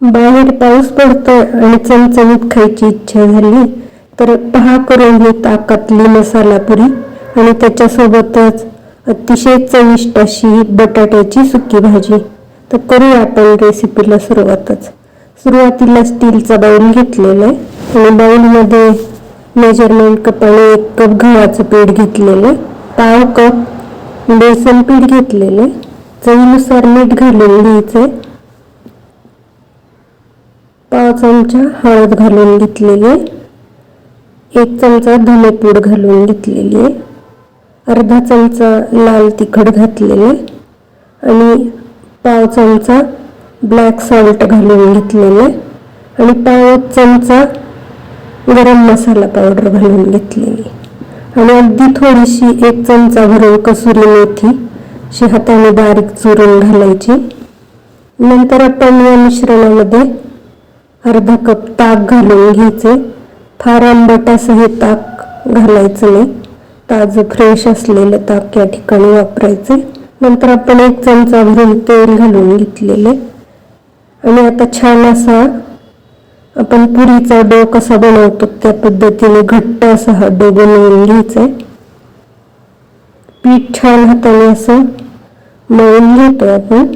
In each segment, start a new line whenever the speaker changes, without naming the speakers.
बाहेर पाऊस पडतोय आणि चमचमीत खायची इच्छा झाली तर पहा करून ही ताकातली मसाला पुरी आणि त्याच्यासोबतच अतिशय चविष्ट अशी बटाट्याची सुकी भाजी. तर करूया आपण रेसिपीला सुरुवातच. सुरुवातीला स्टीलचा बाऊल घेतलेला आहे आणि बाऊलमध्ये मेजरमेंट कपाने एक कप गव्हाचं पीठ घेतलेलं आहे. पाव कप बेसन पीठ घेतलेलं आहे. चवीनुसार मीठ घालून घ्यायचंय. पाव चमचा हळद घालून घेतलेली आहे. एक चमचा धनेपूड घालून घेतलेली आहे. अर्धा चमचा लाल तिखट घातलेले आणि पाव चमचा ब्लॅक सॉल्ट घालून घेतलेले आणि पाव चमचा गरम मसाला पावडर घालून घेतलेली आणि अगदी थोडीशी एक चमचा भरून कसुरी मेथी अशी हाताने बारीक चुरून घालायची. नंतर आपण या मिश्रणामध्ये अर्धा कप ताक घालून घ्यायचे. फार आंबट असं हे ताक घालायचं नाही. ताजं फ्रेश असलेलं ताक या ठिकाणी वापरायचे. नंतर आपण एक चमचा भरून तेल घालून घेतलेले. आणि आता छान असा आपण पुरीचा डो कसा बनवतो त्या पद्धतीने घट्ट असा हा डो बनवून घ्यायचा. आहे पीठ छान हाताने असं मळून घेतो आपण.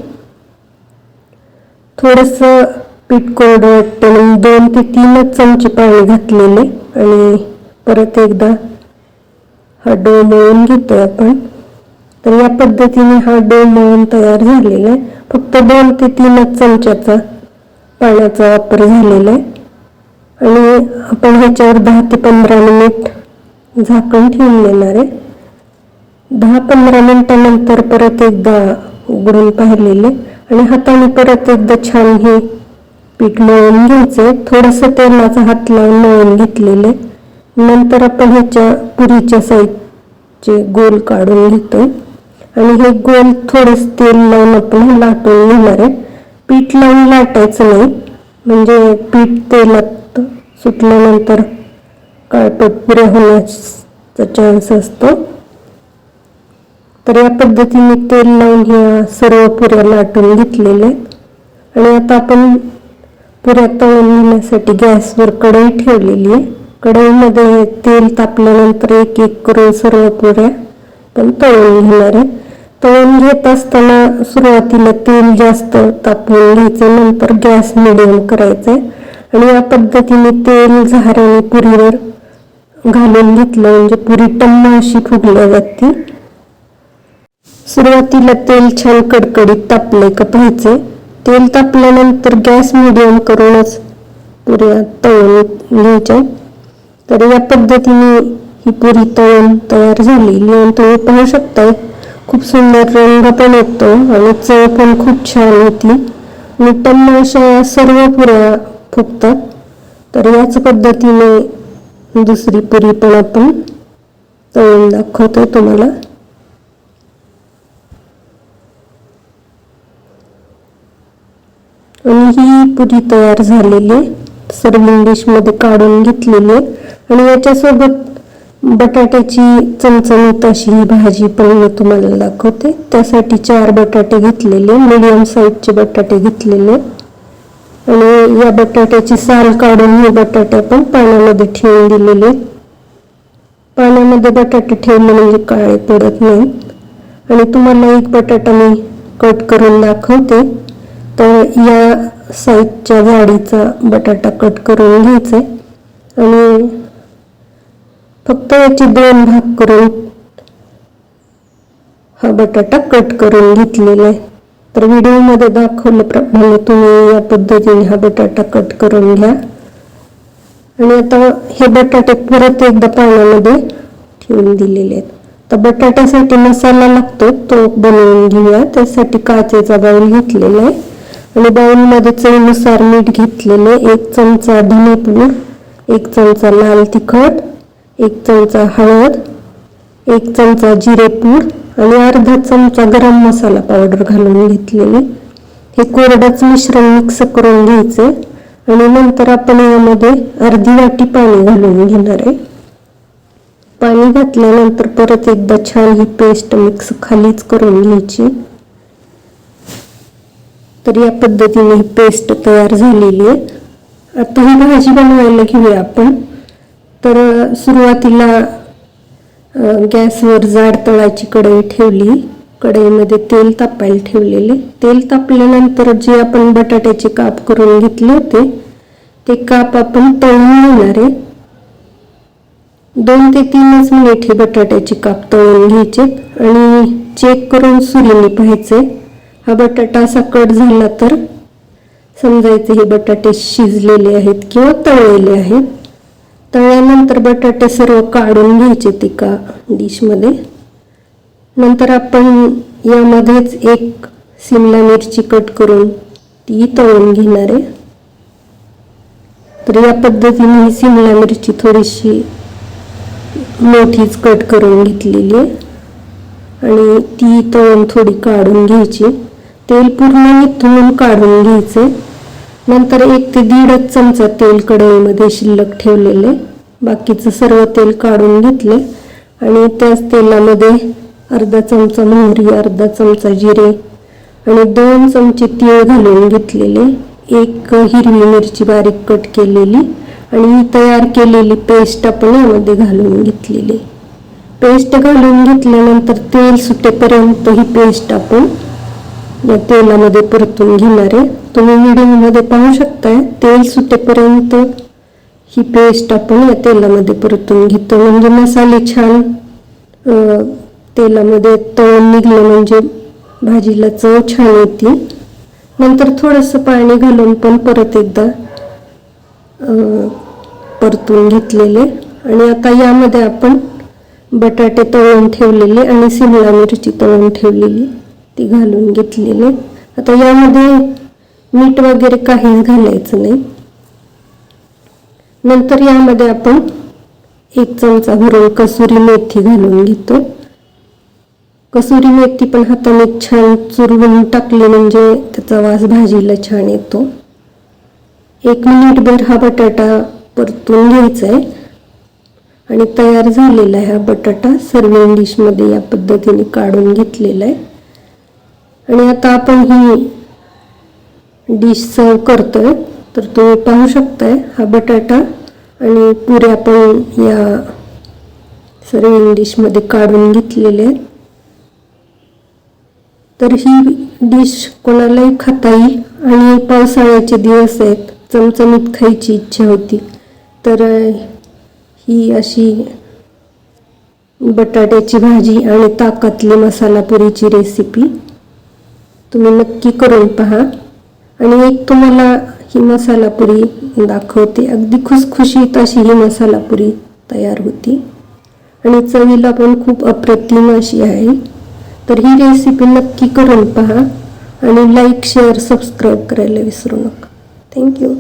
थोडंसं पीठ कोरडं वाटतं म्हणून दोन ते तीनच चमचे पाणी घातलेले आणि परत एकदा हा डो मळून घेतोय आपण. तर या पद्धतीने हा डो मळून तयार झालेला आहे. फक्त दोन ते तीनच चमच्याचा पाण्याचा वापर झालेला आहे. आणि आपण ह्याच्यावर दहा ते पंधरा मिनिट झाकण ठेवून देणार आहे. दहा पंधरा मिनिटानंतर परत एकदा उघडून पाहिलेले. आणि हाताने परत एकदा छान हे पीठ मळून घ्यायचंय. थोडंसं तेलाचा हात लावून मळून घेतलेले नंतर आपण ह्याच्या पुरीच्या साईडचे गोल काढून घेतोय. आणि हे गोल थोडंसं तेल लावून आपण लाटून घेणार आहे. पीठ लावून लाटायचं नाही. म्हणजे पीठ तेलात सुटल्यानंतर काळपट पुऱ्या होण्याचा चान्स असतो. तर या पद्धतीने तेल लावून ह्या सर्व पुऱ्या लाटून घेतलेल्या आणि आता आपण पुऱ्या तळून घेण्यासाठी गॅसवर कढई ठेवलेली आहे. कढईमध्ये तेल तापल्यानंतर एक एक करून सर्व पुऱ्या पण तळून घेणार आहे. तळून घेत असताना सुरुवातीला तेल जास्त तापवून घ्यायचं नंतर गॅस मिडियम करायचा आणि या पद्धतीने तेल झाऱ्याने पुरीवर घालून घेतलं म्हणजे पुरी टम्म अशी फुगल्या जाते. सुरुवातीला तेल छान कडकडीत तापले का पाहायचे तेल तापल्यानंतर गॅस मिडियम करूनच पुऱ्या तळून घ्यायच्या तर या पद्धतीने ही पुरी तळून तयार झालेली आणि तुम्ही पाहू शकताय. खूप सुंदर रंग पण येतो आणि चव पण खूप छान होती आणि टम्म अशा सर्व पुऱ्या फुगतात. तर याच पद्धतीने दुसरी पुरी पण आपण तळून दाखवतोय तुम्हाला आणि ही पुरी तयार झालेली आहे. सर्विंग डिशमध्ये काढून घेतलेली आणि याच्यासोबत बटाट्याची चमचमीत अशी ही भाजी पण मी तुम्हाला दाखवते. त्यासाठी चार बटाटे घेतलेले मिडियम साईजचे बटाटे घेतलेले आणि या बटाट्याची साल काढून हे बटाटे आपण पाण्यामध्ये ठेवून दिलेले पाण्यामध्ये बटाटे ठेवले म्हणजे काळे पडत नाही. आणि तुम्हाला एक बटाटा मी कट करून दाखवते. तर या साईजच्या जाडीचा बटाटा कट करून घ्यायचा आणि फक्त याचे दोन भाग करून हा बटाटा कट करून घेतलेला आहे. तर व्हिडिओमध्ये दाखवल्याप्रमाणे तुम्ही या पद्धतीने हा बटाटा कट करून घ्या. आणि आता हे बटाटे परत एकदा पाण्यामध्ये ठेवून दिलेले आहेत. तर बटाट्यासाठी मसाला लागतो तो बनवून घेऊया. त्यासाठी काचेचा बाउल घेतलेला आहे. आणि बाउलमध्ये चवीनुसार मीठ घेतलेले एक चमचा धनेपूड एक चमचा लाल तिखट एक चमचा हळद एक चमचा जिरेपूड आणि अर्धा चमचा गरम मसाला पावडर घालून घेतलेली. हे कोरडंच मिश्रण मिक्स करून घ्यायचे आणि नंतर आपण यामध्ये अर्धी वाटी पाणी घालून घेणार आहे. पाणी घातल्यानंतर परत एकदा छान ही पेस्ट मिक्स खालीच करून घ्यायची. तर या पद्धतीने ही पेस्ट तयार झालेली आहे. आता ही भाजी बनवायला घेऊया आपण. तर सुरुवातीला गॅसवर जाड तळाची कढई ठेवली. कढईमध्ये तेल तापायला ठेवलेले. तेल तापल्यानंतर जे आपण बटाट्याचे काप करून घेतले होते ते काप आपण तळून घेणार आहे. दोन ते तीनच मिनिट हे बटाट्याचे काप तळून घ्यायचे आणि चेक करून सुरीने पाहायचे हा बटाटा असा कट झाला तर समजायचं हे बटाटे शिजलेले आहेत किंवा तळलेले आहेत. तळल्यानंतर बटाटे सर्व काढून घ्यायचे तिका डिशमध्ये. नंतर आपण यामध्येच एक सिमला मिरची कट करून ती तळून घेणार आहे. तर या पद्धतीने ही सिमला मिरची थोडीशी मोठीच कट करून घेतलेली आहे. आणि ती तळून थोडी काढून घ्यायची. तेल पूर्ण निथळून काढून घ्यायचे. नंतर एक ते दीडच चमचा तेल कढईमध्ये शिल्लक ठेवलेले. बाकीचं सर्व तेल काढून घेतले. आणि त्याच तेलामध्ये अर्धा चमचा मोहरी अर्धा चमचा जिरे आणि दोन चमचे तीळ घालून घेतलेले. एक हिरवी मिरची बारीक कट केलेली आणि तयार केलेली पेस्ट आपण यामध्ये घालून घेतलेली. पेस्ट घालून घेतल्यानंतर तेल सुटेपर्यंत ही पेस्ट आपण या तेलामध्ये परतून घेणार आहे. तुम्ही व्हिडिओमध्ये पाहू शकताय तेल सुटेपर्यंत ही पेस्ट आपण या तेलामध्ये परतून घेतो. म्हणजे मसाले छान तेलामध्ये तळून निघलं म्हणजे भाजीला चव छान येते. नंतर थोडंसं पाणी घालून पण परत एकदा परतून घेतलेले. आणि आता यामध्ये आपण बटाटे तळून ठेवलेले आणि सिमला मिरची तळून ठेवलेली. ती घालून घेतलेली. आता यामध्ये मीठ वगैरे काहीच घालायचं नाही. नंतर यामध्ये आपण एक चमचा भरून कसुरी मेथी घालून घेतो. कसुरी मेथी पण हाताने छान चुरवून टाकली म्हणजे त्याचा वास भाजीला छान येतो. एक मिनिटभर हा बटाटा परतून घ्यायचा आहे आणि तयार झालेला आहे हा बटाटा सर्विंग डिशमध्ये या पद्धतीने काढून घेतलेला आहे आणि आता आपण ही डिश सर्व करतोय. तर तुम्ही पाहू शकताय हा बटाटा आणि पुऱ्या पण या सर्विंग डिशमध्ये काढून घेतलेले आहेत. तर ही डिश कोणालाही खाता येईल आणि पावसाळ्याचे दिवस आहेत. चमचमीत खायची इच्छा होती. तर ही अशी बटाट्याची भाजी आणि ताकातली मसाला पुरीची रेसिपी तुम्ही नक्की करून पहा. आणि एक तुम्हाला ही मसाला पुरी दाखवते. अगदी खुसखुशीत अशी ही मसाला पुरी तयार होती. आणि चवीला पण खूप अप्रतिम अशी आहे. तर ही रेसिपी नक्की करून पहा. आणि लाईक शेअर सबस्क्राईब करायला विसरू नका. थँक्यू